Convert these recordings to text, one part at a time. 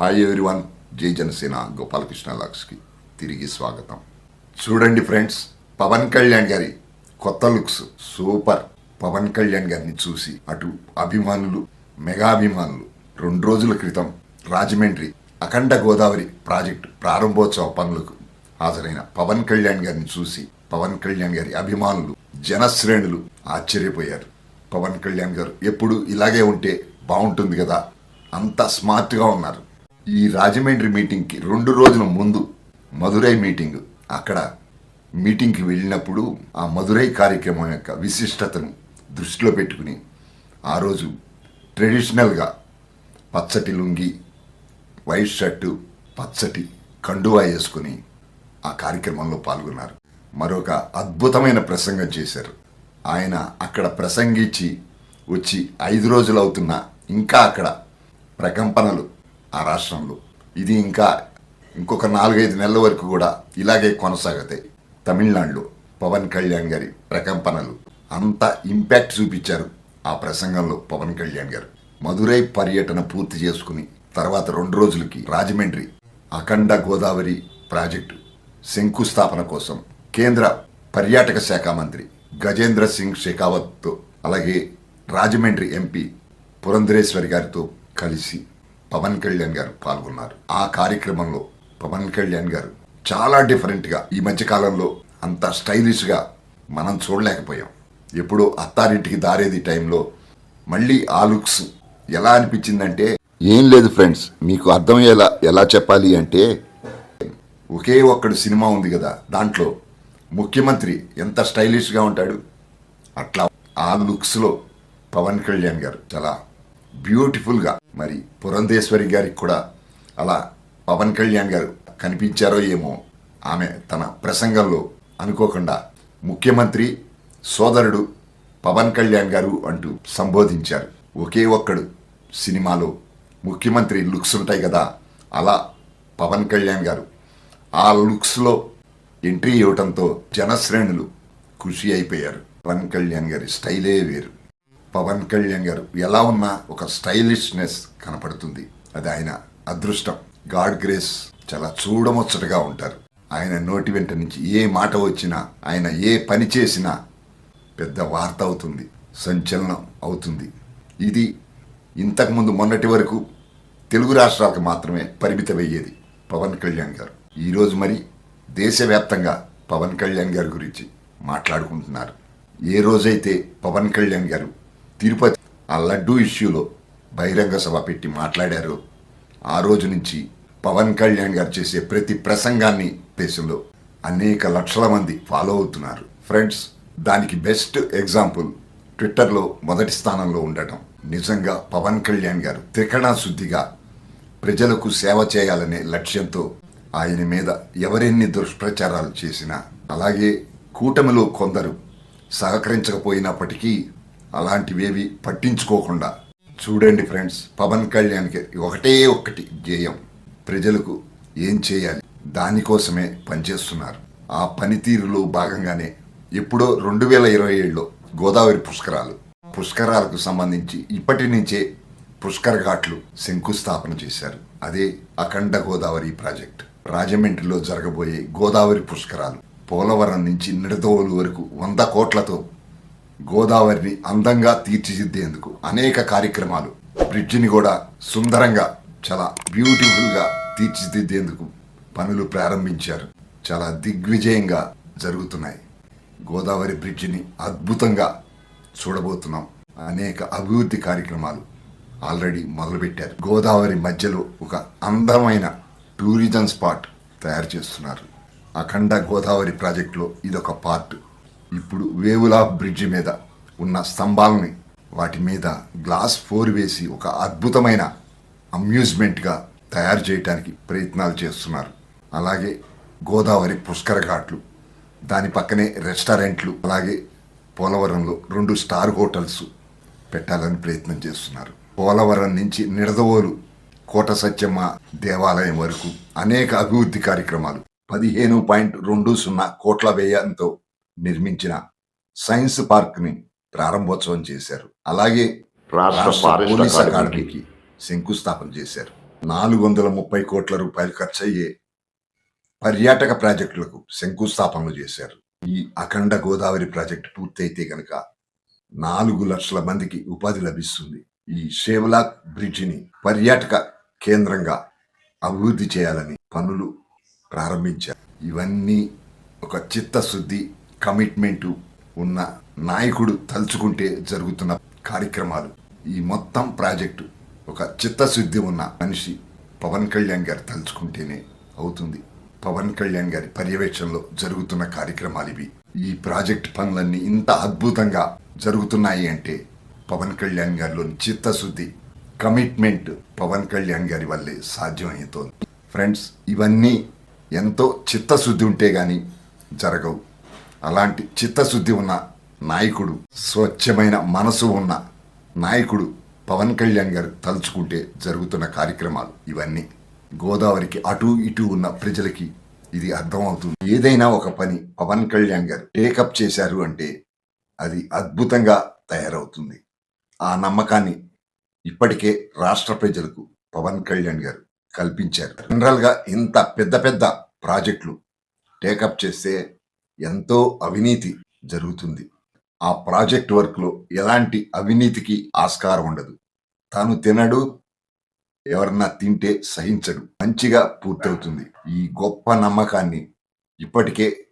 Hi everyone జై జనసేన గోపాలకృష్ణ లాక్స్కి తిరిగి స్వాగతం. చూడండి ఫ్రెండ్స్ పవన్ కళ్యాణ్ గారి కొత్త లుక్స్. సూపర్. పవన్ కళ్యాణ్ గారిని చూసి అటు అభిమానులు మెగా అభిమానులు రెండు రోజుల క్రితం రాజమండ్రి అఖండ గోదావరి ప్రాజెక్టు ప్రారంభోత్సవ పనులకు హాజరైన పవన్ కళ్యాణ్ గారిని చూసి పవన్ కళ్యాణ్ గారి అభిమానులు జనశ్రేణులు ఆశ్చర్యపోయారు. పవన్ కళ్యాణ్ గారు ఎప్పుడు ఇలాగే ఉంటే బాగుంటుంది కదా? అంత స్మార్ట్గా ఉన్నారు. ఈ రాజమండ్రి మీటింగ్కి రెండు రోజుల ముందు మధురై మీటింగ్ అక్కడ మీటింగ్కి వెళ్ళినప్పుడు ఆ మధురై కార్యక్రమం యొక్క విశిష్టతను దృష్టిలో పెట్టుకుని ఆ రోజు ట్రెడిషనల్గా పచ్చటి లుంగి వైట్ షర్టు పచ్చటి కండువా వేసుకుని ఆ కార్యక్రమంలో పాల్గొన్నారు. మరొక అద్భుతమైన ప్రసంగం చేశారు. ఆయన అక్కడ ప్రసంగించి వచ్చి ఐదు రోజులు అవుతున్నా ఇంకా అక్కడ ప్రకంపనలు ఆ రాష్ట్రంలో. ఇది ఇంకా ఇంకొక నాలుగైదు నెలల వరకు కూడా ఇలాగే కొనసాగుతాయి తమిళనాడులో పవన్ కళ్యాణ్ గారి ప్రకంపనలు అంత ఇంపాక్ట్ చూపించారు ఆ ప్రసంగంలో పవన్ కళ్యాణ్ గారు. మధురై పర్యటన పూర్తి చేసుకుని తర్వాత రెండు రోజులకి రాజమండ్రి అఖండ గోదావరి ప్రాజెక్టు శంకుస్థాపన కోసం కేంద్ర పర్యాటక శాఖ మంత్రి గజేంద్ర సింగ్ షెకావత్తో అలాగే రాజమండ్రి ఎంపీ పురంధరేశ్వరి గారితో కలిసి పవన్ కళ్యాణ్ గారు పాల్గొన్నారు. ఆ కార్యక్రమంలో పవన్ కళ్యాణ్ గారు చాలా డిఫరెంట్గా ఈ మధ్య కాలంలో అంత స్టైలిష్గా మనం చూడలేకపోయాం. ఎప్పుడో అత్తారింటికి దారేది టైంలో మళ్ళీ ఆ లుక్స్ ఎలా అనిపించిందంటే ఏం లేదు ఫ్రెండ్స్ మీకు అర్థమయ్యేలా ఎలా చెప్పాలి అంటే ఒకే ఒక్కడు సినిమా ఉంది కదా దాంట్లో ముఖ్యమంత్రి ఎంత స్టైలిష్గా ఉంటాడు? అట్లా ఆ లుక్స్లో పవన్ కళ్యాణ్ గారు చాలా బ్యూటిఫుల్గా. మరి పురంధేశ్వరి గారికి కూడా అలా పవన్ కళ్యాణ్ గారు కనిపించారో ఏమో ఆమె తన ప్రసంగంలో అనుకోకుండా ముఖ్యమంత్రి సోదరుడు పవన్ కళ్యాణ్ గారు అంటూ సంబోధించారు. ఒకే ఒక్కడు సినిమాలో ముఖ్యమంత్రి లుక్స్ ఉంటాయి కదా అలా పవన్ కళ్యాణ్ గారు ఆ లుక్స్లో ఎంట్రీ ఇవ్వటంతో జనశ్రేణులు ఖుషి అయిపోయారు. పవన్ కళ్యాణ్ గారి స్టైలే వేరు. పవన్ కళ్యాణ్ గారు. ఎలా ఉన్నా ఒక స్టైలిష్నెస్ కనపడుతుంది. అది ఆయన అదృష్టం. గాడ్ గ్రేస్ చాలా చూడముచ్చటగా ఉంటారు. ఆయన నోటి వెంట నుంచి ఏ మాట వచ్చినా ఆయన ఏ పని చేసినా పెద్ద వార్త అవుతుంది. సంచలనం అవుతుంది. ఇది ఇంతకుముందు మొన్నటి వరకు తెలుగు రాష్ట్రాలకు మాత్రమే పరిమితమయ్యేది పవన్ కళ్యాణ్ గారు. ఈరోజు మరి దేశవ్యాప్తంగా పవన్ కళ్యాణ్ గారి గురించి మాట్లాడుకుంటున్నారు. ఏ రోజైతే పవన్ కళ్యాణ్ గారు తిరుపతి ఆ లడ్డూ ఇష్యూలో బహిరంగ సభ పెట్టి మాట్లాడారు. ఆ రోజు నుంచి పవన్ కళ్యాణ్ గారు చేసే ప్రతి ప్రసంగాన్ని దేశంలో అనేక లక్షల మంది ఫాలో అవుతున్నారు. ఫ్రెండ్స్ దానికి బెస్ట్ ఎగ్జాంపుల్ ట్విట్టర్లో మొదటి స్థానంలో ఉండటం. నిజంగా పవన్ కళ్యాణ్ గారు త్రికరణ శుద్ధిగా ప్రజలకు సేవ చేయాలనే లక్ష్యంతో ఆయన మీద ఎవరెన్ని దుష్ప్రచారాలు చేసినా అలాగే కూటమిలో కొందరు సహకరించకపోయినప్పటికీ అలాంటివేవి పట్టించుకోకుండా. చూడండి ఫ్రెండ్స్ పవన్ కళ్యాణ్కి ఒకటే ఒక్కటి ధ్యేయం. ప్రజలకు ఏం చేయాలి? దానికోసమే పనిచేస్తున్నారు. ఆ పనితీరులో భాగంగానే ఎప్పుడో రెండు వేల ఇరవై ఏడులో గోదావరి పుష్కరాలు. పుష్కరాలకు సంబంధించి ఇప్పటి నుంచే పుష్కర ఘాట్లు శంకుస్థాపన చేశారు. అదే అఖండ గోదావరి ప్రాజెక్ట్. రాజమండ్రిలో జరగబోయే గోదావరి పుష్కరాలు పోలవరం నుంచి నిడదోలు వరకు వంద కోట్లతో గోదావరిని అందంగా తీర్చిదిద్దేందుకు అనేక కార్యక్రమాలు. బ్రిడ్జిని కూడా సుందరంగా చాలా బ్యూటిఫుల్గా తీర్చిదిద్దేందుకు పనులు ప్రారంభించారు. చాలా దిగ్విజయంగా జరుగుతున్నాయి. గోదావరి బ్రిడ్జిని అద్భుతంగా చూడబోతున్నాం. అనేక అభివృద్ధి కార్యక్రమాలు ఆల్రెడీ మొదలుపెట్టారు. గోదావరి మధ్యలో ఒక అందమైన టూరిజం స్పాట్ తయారు చేస్తున్నారు. అఖండ గోదావరి ప్రాజెక్టులో ఇదొక పార్ట్. ఇప్పుడు వేవులా బ్రిడ్జి మీద ఉన్న స్తంభాలని వాటి మీద గ్లాస్ ఫోర్ వేసి ఒక అద్భుతమైన అమ్యూజ్మెంట్గా తయారు చేయడానికి ప్రయత్నాలు చేస్తున్నారు. అలాగే గోదావరి పుష్కర ఘాట్లు దాని పక్కనే రెస్టారెంట్లు అలాగే పోలవరంలో రెండు స్టార్ హోటల్స్ పెట్టాలని ప్రయత్నం చేస్తున్నారు. పోలవరం నుంచి నిడదవోలు కోట సత్యమ్మ దేవాలయం వరకు అనేక అభివృద్ధి కార్యక్రమాలు పదిహేను పాయింట్ రెండు సున్నా కోట్ల వ్యయంతో నిర్మించిన సైన్స్ పార్క్ని ప్రారంభోత్సవం చేశారు. అలాగే పోలీస్ అకాడమీకి శంకుస్థాపన చేశారు. నాలుగు వందల ముప్పై కోట్ల రూపాయలు ఖర్చయ్యే పర్యాటక ప్రాజెక్టులకు శంకుస్థాపనలు చేశారు. ఈ అఖండ గోదావరి ప్రాజెక్టు పూర్తయితే గనక నాలుగు లక్షల మందికి ఉపాధి లభిస్తుంది. ఈ షేవలాక్ బ్రిడ్జిని పర్యాటక కేంద్రంగా అభివృద్ధి చేయాలని పనులు ప్రారంభించారు. ఇవన్నీ ఒక చిత్తశుద్ధి కమిట్మెంటు ఉన్న నాయకుడు తలుచుకుంటే జరుగుతున్న కార్యక్రమాలు. ఈ మొత్తం ప్రాజెక్టు ఒక చిత్తశుద్ధి ఉన్న మనిషి పవన్ కళ్యాణ్ గారు తలుచుకుంటేనే అవుతుంది. పవన్ కళ్యాణ్ గారి పర్యవేక్షణలో జరుగుతున్న కార్యక్రమాలు ఇవి. ఈ ప్రాజెక్ట్ పనులన్నీ ఇంత అద్భుతంగా జరుగుతున్నాయి అంటే పవన్ కళ్యాణ్ గారిలోని చిత్తశుద్ధి కమిట్మెంట్ పవన్ కళ్యాణ్ గారి వల్లే సాధ్యమవుతోంది ఫ్రెండ్స్ ఇవన్నీ ఎంతో చిత్తశుద్ధి ఉంటే కానీ జరగవు. అలాంటి చిత్తశుద్ధి ఉన్న నాయకుడు స్వచ్ఛమైన మనసు ఉన్న నాయకుడు పవన్ కళ్యాణ్ గారు తలుచుకుంటే జరుగుతున్న కార్యక్రమాలు ఇవన్నీ. గోదావరికి అటు ఇటు ఉన్న ప్రజలకి ఇది అర్థమవుతుంది. ఏదైనా ఒక పని పవన్ కళ్యాణ్ గారు టేకప్ చేశారు అంటే అది అద్భుతంగా తయారవుతుంది. ఆ నమ్మకాన్ని ఇప్పటికే రాష్ట్ర ప్రజలకు పవన్ కళ్యాణ్ గారు కల్పించారు. జనరల్గా ఇంత పెద్ద పెద్ద ప్రాజెక్టులు టేకప్ చేస్తే ఎంతో అవినీతి జరుగుతుంది. ఆ ప్రాజెక్ట్ వర్క్లో ఎలాంటి అవినీతికి ఆస్కారం ఉండదు. తాను తినడు ఎవరన్నా తింటే సహించడు. మంచిగా పూర్తవుతుంది. ఈ గొప్ప నమ్మకాన్ని ఇప్పటికే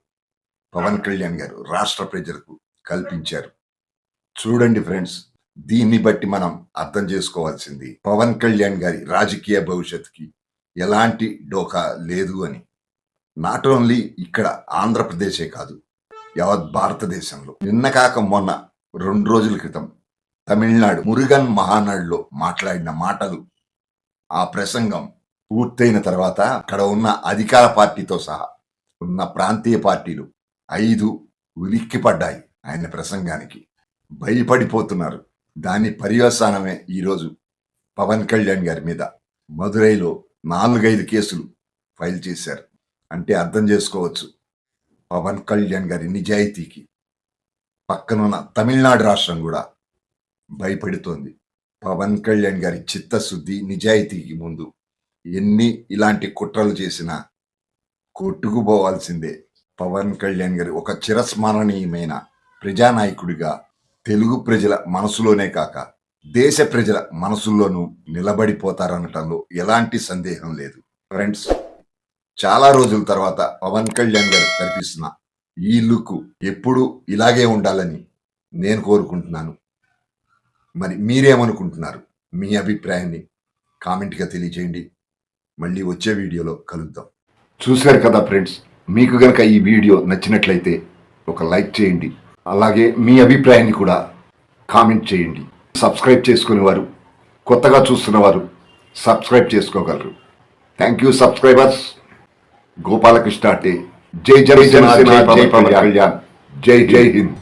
పవన్ కళ్యాణ్ గారు రాష్ట్ర ప్రజలకు కల్పించారు. చూడండి ఫ్రెండ్స్ దీన్ని బట్టి మనం అర్థం చేసుకోవాల్సింది పవన్ కళ్యాణ్ గారి రాజకీయ భవిష్యత్తుకి ఎలాంటి డోకా లేదు అని. నాట్ ఓన్లీ ఇక్కడ ఆంధ్రప్రదేశే కాదు యావత్ భారతదేశంలో. నిన్న కాక మొన్న రెండు రోజుల క్రితం తమిళనాడు మురుగన్ మహానాడులో మాట్లాడిన మాటలు ఆ ప్రసంగం పూర్తయిన తర్వాత అక్కడ ఉన్న అధికార పార్టీతో సహా ఉన్న ప్రాంతీయ పార్టీలు ఐదు ఉలిక్కిపడ్డాయి ఆయన ప్రసంగానికి. భయపడిపోతున్నారు. దాని పర్యవసానమే ఈరోజు పవన్ కళ్యాణ్ గారి మీద. మదురైలో నాలుగైదు కేసులు ఫైల్ చేశారు. అంటే అర్థం చేసుకోవచ్చు. పవన్ కళ్యాణ్ గారి నిజాయితీకి. పక్కనున్న తమిళనాడు రాష్ట్రం కూడా భయపడుతోంది. పవన్ కళ్యాణ్ గారి చిత్తశుద్ధి నిజాయితీకి ముందు ఎన్ని ఇలాంటి కుట్రలు చేసినా కొట్టుకుపోవాల్సిందే పవన్ కళ్యాణ్ గారి ఒక చిరస్మరణీయమైన ప్రజానాయకుడిగా తెలుగు ప్రజల మనసులోనే కాక దేశ ప్రజల మనసుల్లోనూ నిలబడిపోతారనటంలో ఎలాంటి సందేహం లేదు. ఫ్రెండ్స్ చాలా రోజుల తర్వాత పవన్ కళ్యాణ్ గారు కనిపిస్తున్న ఈ లుక్ ఎప్పుడు ఇలాగే ఉండాలని నేను కోరుకుంటున్నాను. మరి మీరేమనుకుంటున్నారు? మీ అభిప్రాయాన్ని కామెంట్గా తెలియజేయండి. మళ్ళీ వచ్చే వీడియోలో కలుద్దాం. చూశారు కదా ఫ్రెండ్స్ మీకు గనక ఈ వీడియో నచ్చినట్లయితే ఒక లైక్ చేయండి. అలాగే మీ అభిప్రాయాన్ని కూడా కామెంట్ చేయండి. సబ్స్క్రైబ్ చేసుకునేవారు కొత్తగా చూస్తున్నవారు సబ్స్క్రైబ్ చేసుకోగలరు. Thank you subscribers. గోపాలకృష్ణ అంటే జై జై జనసేన జై పవన్ కళ్యాణ్ జై జై హింద్